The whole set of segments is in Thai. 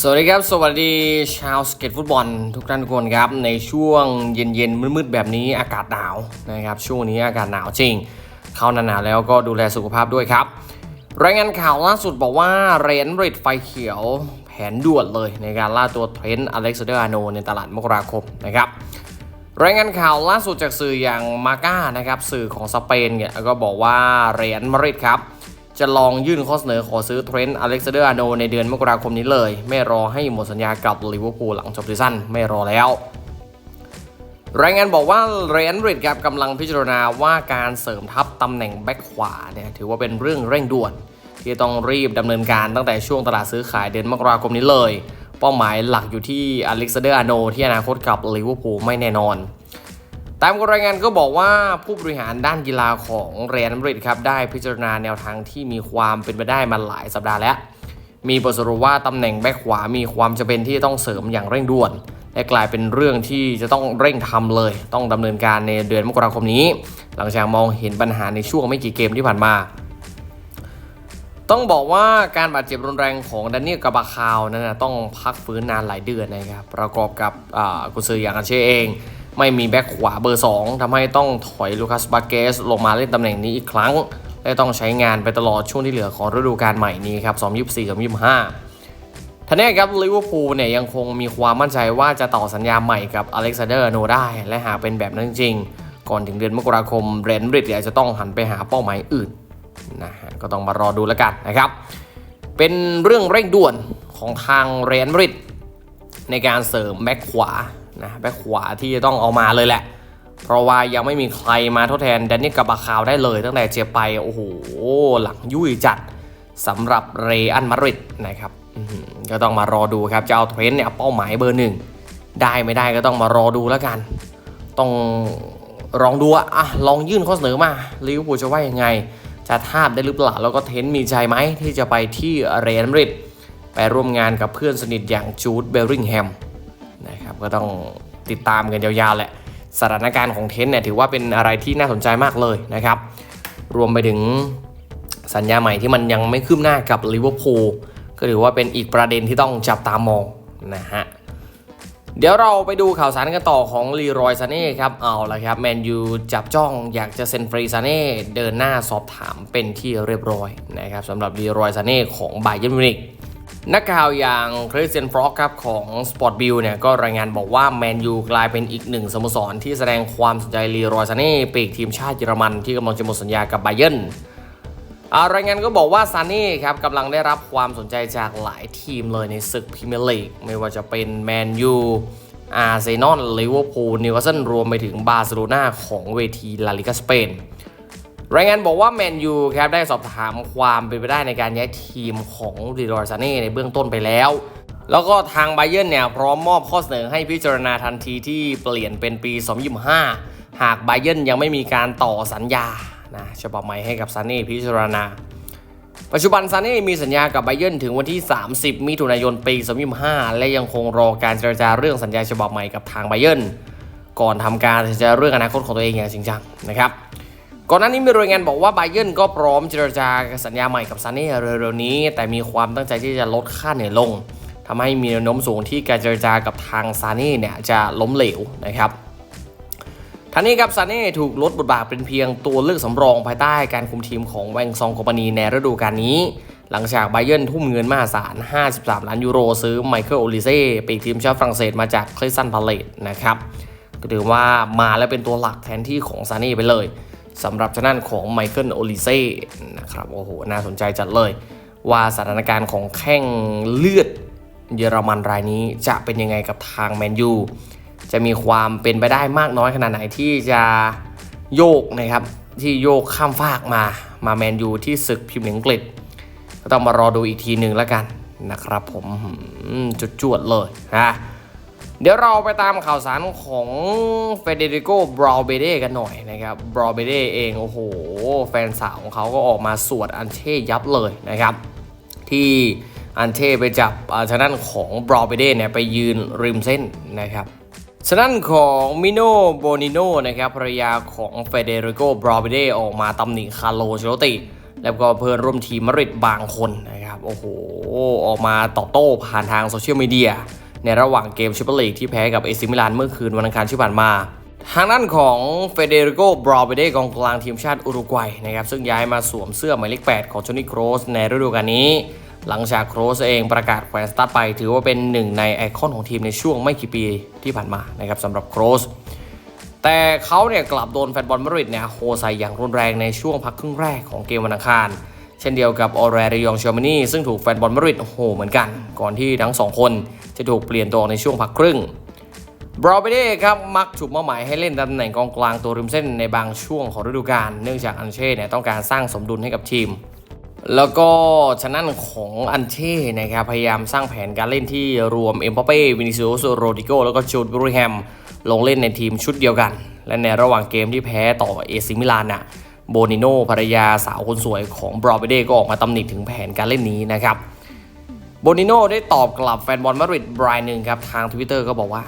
สวัสดีครับ สวัสดีชาวสเก็ตฟุตบอลทุกท่านทุกคนครับ ในช่วงเย็นๆมืดๆแบบนี้อากาศหนาวนะครับ ช่วงนี้อากาศหนาวจริง เข้าหนาๆแล้วก็ดูแลสุขภาพด้วยครับ รายงานข่าวล่าสุดบอกว่าเรนริดไฟเขียวแผนด่วนเลยในการล่าตัวเทรนต์อเล็กซานเดอร์อาโนในตลาดมกราคมนะครับรายงานข่าวล่าสุดจากสื่ออย่างมาก้านะครับสื่อของสเปนเนี่ยก็บอกว่าเรอัลมาริดครับ จะลองยื่นข้อเสนอขอซื้อเทรนต์อเล็กซานเดอร์อาโนในเดือนมกราคมนี้เลย ไม่รอให้หมดสัญญากับลิเวอร์พูลหลังจบซีซั่นไม่รอแล้วรายงานบอกว่าเรอัลมาดริดครับกำลังพิจารณาว่าการเสริมทัพตำแหน่งแบ็คขวาเนี่ยถือว่าเป็นเรื่องเร่งด่วน ที่ต้องรีบดำเนินการตั้งแต่ช่วงตลาดซื้อขายเดือนมกราคมนี้เลย เป้าหมายหลักอยู่ที่อเล็กซานเดอร์อาโนที่อนาคตกับลิเวอร์พูลไม่แน่นอน ตามรายงานก็บอกว่าผู้บริหารด้านกีฬาของเรอัลมาดริดครับได้พิจารณาแนวทางที่มีความเป็นไปได้มาหลายสัปดาห์แล้ว มีบทสรุปว่าตำแหน่งแบ็คขวามีความจำเป็นที่ต้องเสริมอย่างเร่งด่วน และกลายเป็นเรื่องที่จะต้องเร่งทำเลย ต้องดำเนินการในเดือนมกราคมนี้ หลังจากมองเห็นปัญหาในช่วงไม่กี่เกมที่ผ่านมา ต้องบอกว่าการบาดเจ็บรุนแรงของดานเนียลกาบาคาวนั้นนะต้องพักฟื้นนานหลายเดือนนะครับประกอบกับกุซืออย่างอาเช่เอง ไม่มีแบ็คขวาเบอร์ 2ทำให้ต้องถอยลูคัสบาเกสลงมาเล่นตำแหน่งนี้อีกครั้ง และต้องใช้งานไปตลอดช่วงที่เหลือของฤดูกาลใหม่นี้ครับ 2024-2025ท่านี้ครับลิเวอร์พูลเนี่ยยังคงมีความมั่นใจว่าจะต่อสัญญาใหม่กับอเล็กซานเดอร์โนได้ และหากเป็นแบบนั้นจริง ก่อนถึงเดือนมกราคมเรนบริดอาจจะต้องหันไปหาเป้าหมายอื่นนะฮะก็ต้องมารอดูแล้วกันนะครับ เป็นเรื่องเร่งด่วนของทางเรอัลมาดริดในการเสริมแบ็คขวา นะแบ็คขวาที่จะต้องเอามาเลยแหละ เพราะว่ายังไม่มีใครมาทดแทนแดนนี่กับบาคาวได้เลย ตั้งแต่เจ็บไปโอ้โหหลังยุ่ยจัดสำหรับเรอัลมาริดนะครับก็ต้องมารอดูครับจะเอาเทรนต์เนี่ยเป้าหมายเบอร์หนึ่งได้ไม่ได้ก็ต้องมารอดูแล้วกัน ต้องลองดูอะอะลองยื่นข้อเสนอมาลิเวอร์พูลจะว่ายังไง จะทาบได้หรือเปล่าแล้วก็เทนต์มีใจไหมที่จะไปที่เรอัลมาริดไปร่วมงานกับเพื่อนสนิทอย่างจูดเบลริงแฮม ก็ต้องติดตามกันยาวๆแหละ สถานการณ์ของเทนเนี่ยถือว่าเป็นอะไรที่น่าสนใจมากเลยนะครับ รวมไปถึงสัญญาใหม่ที่มันยังไม่คืบหน้ากับลิเวอร์พูลก็ถือว่าเป็นอีกประเด็นที่ต้องจับตามองนะฮะเดี๋ยวเราไปดูข่าวสารกันต่อของลีรอยซาเน่ครับ เอาละครับแมนยูจับจ้องอยากจะเซ็นฟรีซาเน่เดินหน้าสอบถามเป็นที่เรียบร้อยนะครับสำหรับลีรอยซาเน่ของไบเย r n มิวนิก นักข่าวอย่างคริสเตียนฟรอกครับของ Sport b i l l เนี่ยก็รายงานบอกว่าแมนยูกลายเป็นอีกหนึ่งสโมสรที่แสดงความสนใจลีรอยซาเน่ปีกทีมชาติเยอรมันที่กำลังจะหมดสัญญากับไบเย r n อ่ารายงานก็บอกว่าซาเน่ครับกำลังได้รับความสนใจจากหลายทีมเลยในศึกพรีเมียร์ลีกไม่ว่าจะเป็นแมนยูอาร์เซนอลลิเวอร์พูลนิวคาสเซิลรวมไปถึงบาร์เซโลนาของเวทีลาลิกาสเปน รายงานบอกว่าแมนยูครับได้สอบถามความเป็นไปได้ในการย้ายทีมของดิโรซาเน่ในเบื้องต้นไปแล้ว แล้วก็ทางไบเย r n เนี่ยพร้อมมอบข้อเสนอให้พิจารณาทันทีที่เปลี่ยนเป็นปี 2025 หากไบเย r n ยังไม่มีการต่อสัญญานะฉบับใหม่ให้กับซาเน่พิจารณา ปัจจุบันซาเน่มีสัญญากับไบเย r n ถึงวันที่ 30 มิถุนายนปี 2025 และยังคงรอการเจรจาเรื่องสัญญาฉบับใหม่กับทางไบเย r n ก่อนทำการเจรจาเรื่องอนาคตของตัวเองอย่างจริงจังนะครับ ก่อนหน้านี้มีรายงานบอกว่าไบเย r n ก็พร้อมเจรจาสัญญาใหม่กับซาเน่เร็วๆนี้ แต่มีความตั้งใจที่จะลดค่าเหนื่อยลงทำให้มีแนวโน้มสูงที่การเจรจากับทางซาเน่เนี่ยจะล้มเหลวนะครับทั้งนี้ครับซาเน่ถูกลดบทบาทเป็นเพียงตัวเลือกสำรองภายใต้การคุมทีมของแวงซองคอมพานีในฤดูกาลนี้ หลังจากไบเย r n ทุ่มเงินมหาศาล 53 ล้านยูโร ซื้อไมเคิลโอลิเซ่ปีกทีมชาติฝรั่งเศสมาจากคลิสันพาเลตนะครับก็ถือว่ามาแล้วเป็นตัวหลักแทนที่ของซาเน่ไปเลย สำหรับทางด้านของไมเคิลโอลิเซ่นะครับโอ้โหน่าสนใจจัดเลย ว่าสถานการณ์ของแข้งเลือดเยอรมันรายนี้จะเป็นยังไงกับทางแมนยูจะมีความเป็นไปได้มากน้อยขนาดไหนที่จะโยกนะครับที่โยกข้ามฟากมามาแมนยูที่ศึกพรีเมียร์อังกฤษ ก็ต้องมารอดูอีกทีหนึ่งแล้วกันนะครับผมจุดจวดเลยนะ เดี๋ยวเราไปตามข่าวสารของเฟเดริโกบราเบเดกันหน่อยนะครับบราเบเดเองโอ้โห แฟนสาวของเขาก็ออกมาสวดอันเช่ยับเลยนะครับ ที่อันเช่ไปจับอ่าทางด้านของบราเบเดเนี่ยไปยืนริมเส้นนะครับทางด้านของมิโนโบนิโนนะครับภรรยาของเฟเดริโกบราเบเดออกมาตำหนิคาร์โลเชโลติ แล้วก็เพื่อนร่วมทีมมาริดบางคนนะครับโอ้โหออกมาตอบโต้ผ่านทางโซเชียลมีเดีย ในระหว่างเกมแชมเปี้ยนลีกที่แพ้กับเอซิมิลานเมื่อคืนวันอังคารที่ผ่านมา ทางด้านของเฟเดริโกบราเบเดกองกลางทีมชาติอุรุกวัยนะครับซึ่งย้ายมาสวมเสื้อหมายเลข 8 ของโจนี่โครสในฤดูกาลนี้ หลังจากโครสเองประกาศแขวนสตาร์ไป ถือว่าเป็นหนึ่งในไอคอนของทีมในช่วงไม่กี่ปีที่ผ่านมานะครับสำหรับโครสแต่เขาเนี่ยกลับโดนแฟนบอลมาดริดเนี่ยโฮใส่อย่างรุนแรงในช่วงพักครึ่งแรกของเกมวันอังคาร เช่นเดียวกับออเรริยองเชอร์มานีซึ่งถูกแฟนบอลมาดริดโหเหมือนกัน ก่อนที่ทั้งสองคนจะถูกเปลี่ยนตัวในช่วงพักครึ่งบราวเบเด้ครับมักถูกมอบหมายให้เล่นตำแหน่งกองกลางตัวริมเส้นในบางช่วงของฤดูกาลเนื่องจากอันเช่เนี่ยต้องการสร้างสมดุลให้กับทีม แล้วก็ชนะของอันเช่นะครับพยายามสร้างแผนการเล่นที่รวมเอ็มบัปเป้วินิซิอุสโรดิโกแล้วก็จูดบริแฮมลงเล่นในทีมชุดเดียวกัน และในระหว่างเกมที่แพ้ต่อเอซิมิลานน่ะ โบนิโนภรรยาสาวคนสวยของบราเบเดก็ออกมาตำหนิถึงแผนการเล่นนี้นะครับโบนิโนได้ตอบกลับแฟนบอลมาดริดรายหนึ่งครับ ทางทวิตเตอร์ก็บอกว่า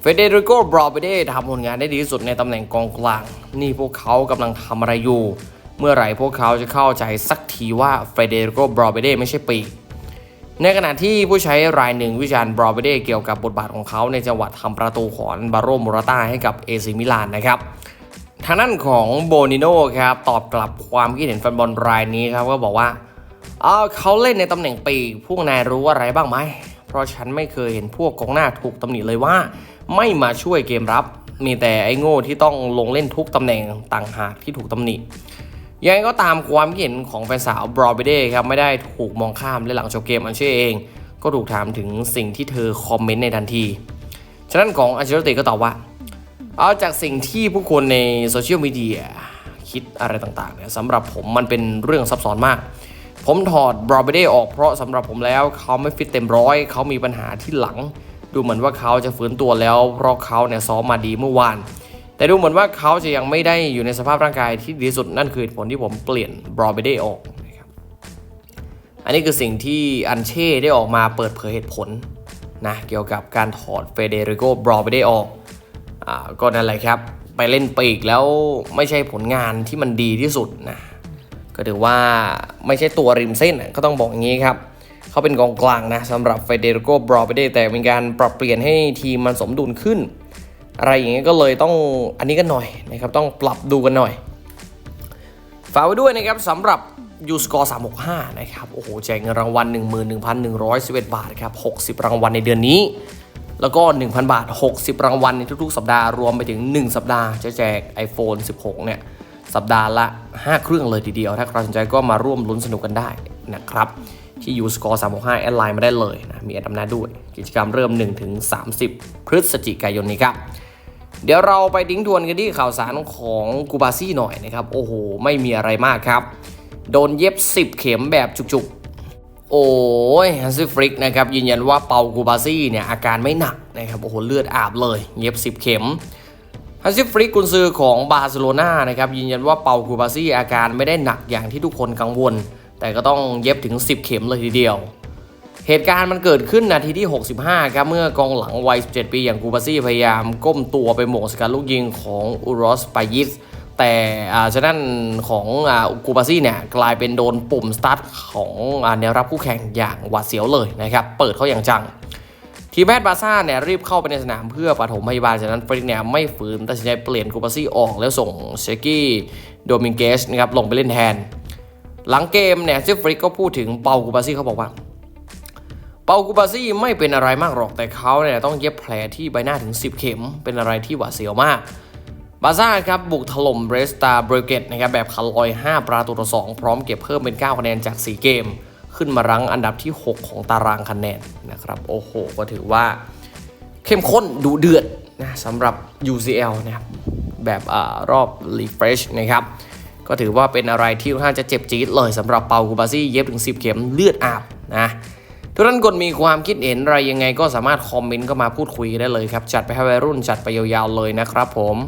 เฟเดริโกบราเบเดทำผลงานได้ดีที่สุดในตำแหน่งกองกลาง นี่พวกเขากำลังทำอะไรอยู่ เมื่อไหร่พวกเขาจะเข้าใจสักทีว่าเฟเดริโกบราเบเดไม่ใช่ปีกในขณะที่ผู้ใช้รายหนึ่งวิจารณ์บราเบเดเกี่ยวกับบทบาทของเขาในจังหวะทำประตูของบาโรมูราต้าให้กับเอซิมิลานนะครับ ทางด้านของโบนิโนครับตอบกลับความคิดเห็นแฟนบอลรายนี้ครับก็บอกว่าเาเขาเล่นในตำแหน่งปีกพวกนายรู้อะไรบ้างไหม เพราะฉันไม่เคยเห็นพวกกองหน้าถูกตำหนิเลยว่า ไม่มาช่วยเกมรับ มีแต่ไอ้โง่ที่ต้องลงเล่นทุกตำแหน่งต่างหากที่ถูกตำหนิยังไงก็ตามความคิดเห็นของแฟนสาวบรอเบเด้ครับไม่ได้ถูกมองข้ามและหลังจบเกมอันเช่เอง ก็ถูกถามถึงสิ่งที่เธอคอมเมนต์ในทันที ฉะนั้นของอันเชลติก็ตอบว่า เอาจากสิ่งที่ผู้คนในโซเชียลมีเดียคิดอะไรต่างๆเนี่ยสำหรับผมมันเป็นเรื่องซับซ้อนมาก ผมถอดบรอเบเดออกเพราะสำหรับผมแล้วเขาไม่ฟิตเต็มร้อย เขามีปัญหาที่หลัง ดูเหมือนว่าเขาจะฟื้นตัวแล้ว เพราะเขาเนี่ยซ้อมมาดีเมื่อวาน แต่ดูเหมือนว่าเขาจะยังไม่ได้อยู่ในสภาพร่างกายที่ดีสุดนั่นคือเหตุผลที่ผมเปลี่ยนบรอเบเด้ออกนะครับอันนี้คือสิ่งที่อันเช่ได้ออกมาเปิดเผยเหตุผลนะเกี่ยวกับการถอดเฟเดริโกบรอเบเด้ออก อ่าก็นั่นแหละครับ ไปเล่นปีกแล้วไม่ใช่ผลงานที่มันดีที่สุดนะก็ถือว่าไม่ใช่ตัวริมเส้นก็ต้องบอกอย่างนี้ครับเขาเป็นกองกลางนะสำหรับเฟเดริโกบรอเบเดแต่เป็นการปรับเปลี่ยนให้ทีมมันสมดุลขึ้น อะไรอย่างเงี้ยก็เลยต้องอันนี้กันหน่อยนะครับต้องปรับดูกันหน่อยฝากไว้ด้วยนะครับสำหรับยูสกอร์365 นะครับ โอ้โหแจกเงินรางวัล 11,111 บาทครับ 60 รางวัลในเดือนนี้ แล้วก็ 1,000 บาท 60 รางวัลในทุกๆ สัปดาห์ รวมไปถึง 1 สัปดาห์ จะแจก iPhone 16 เนี่ย สัปดาห์ละ 5 เครื่องเลยทีเดียว ถ้าใครสนใจก็มาร่วมลุ้นสนุกกันได้นะครับ ที่ยูสกอร์365แอดไลน์มาได้เลยนะ มีแอดอำนาด้วย กิจกรรมเริ่ม 1-30 พฤศจิกายนนี้ครับเดี๋ยวเราไปดิ้งทวนกันที่ข่าวสารของกูบาซี่หน่อยนะครับ โอ้โห ไม่มีอะไรมากครับ โดนเย็บ 10 เข็มแบบจุกๆ โอ้ยฮันซี่ฟริกนะครับยืนยันว่าเปากูบาซี่เนี่ยอาการไม่หนักนะครับโอ้โหเลือดอาบเลย เย็บ 10 เข็มฮันซี่ฟริกกุนซือของบาร์เซโลนานะครับยืนยันว่าเปากูบาซี่อาการไม่ได้หนักอย่างที่ทุกคนกังวล แต่ก็ต้องเย็บถึง 10 เข็มเลยทีเดียว เหตุการณ์มันเกิดขึ้นนาทีที่ 65 ครับ เมื่อกองหลังวัย 17 ปีอย่างกูบาซี่พยายามก้มตัวไปหม่งสกัดลูกยิงของอูรอสปายิส แต่อ่าฉะนั้นของอ่ากูบาซี่เนี่ยกลายเป็นโดนปุ่มสตาร์ทของแนวรับคู่แข่งอย่างหวาดเสียวเลยนะครับ เปิดเขาอย่างจัง ทีมแพทย์บาซ่าเนี่ยรีบเข้าไปในสนามเพื่อปฐมพยาบาลจากนั้นฟริกเนี่ยไม่ฝืนตัดสินใจเปลี่ยนกูบาซี่ออกแล้วส่งเชกกี้โดมิงเกสนะครับลงไปเล่นแทน หลังเกมเนี่ยเซฟริกก็พูดถึงเปากูบาซี่เขาบอกว่าเปากูบาซี่ไม่เป็นอะไรมากหรอกแต่เขาเนี่ยต้องเย็บแผลที่ใบหน้าถึง 10 เข็ม เป็นอะไรที่หวาดเสียวมาก บาซ่าครับบุกถล่มเบรสตาเบรเกตนะครับแบบคาลอย 5 ประตูต่อ 2 พร้อมเก็บเพิ่มเป็น 9 คะแนนจาก 4 เกม ขึ้นมารั้งอันดับที่ 6 ของตารางคะแนนนะครับโอ้โห ก็ถือว่าเข้มข้นดูเดือดนะสำหรับ UCL นะครับแบบอารอบ refresh นะครับก็ถือว่าเป็นอะไรที่ค่อนข้างจะเจ็บจี๊ดเลยสำหรับเปากูบาซี่เย็บถึง 10 เข็มเลือดอาบนะทุกท่านกดมีความคิดเห็นอะไรยังไงก็สามารถคอมเมนต์เข้ามาพูดคุยได้เลยครับ จัดไปให้วัยรุ่นจัดไปยาวๆเลยนะครับผม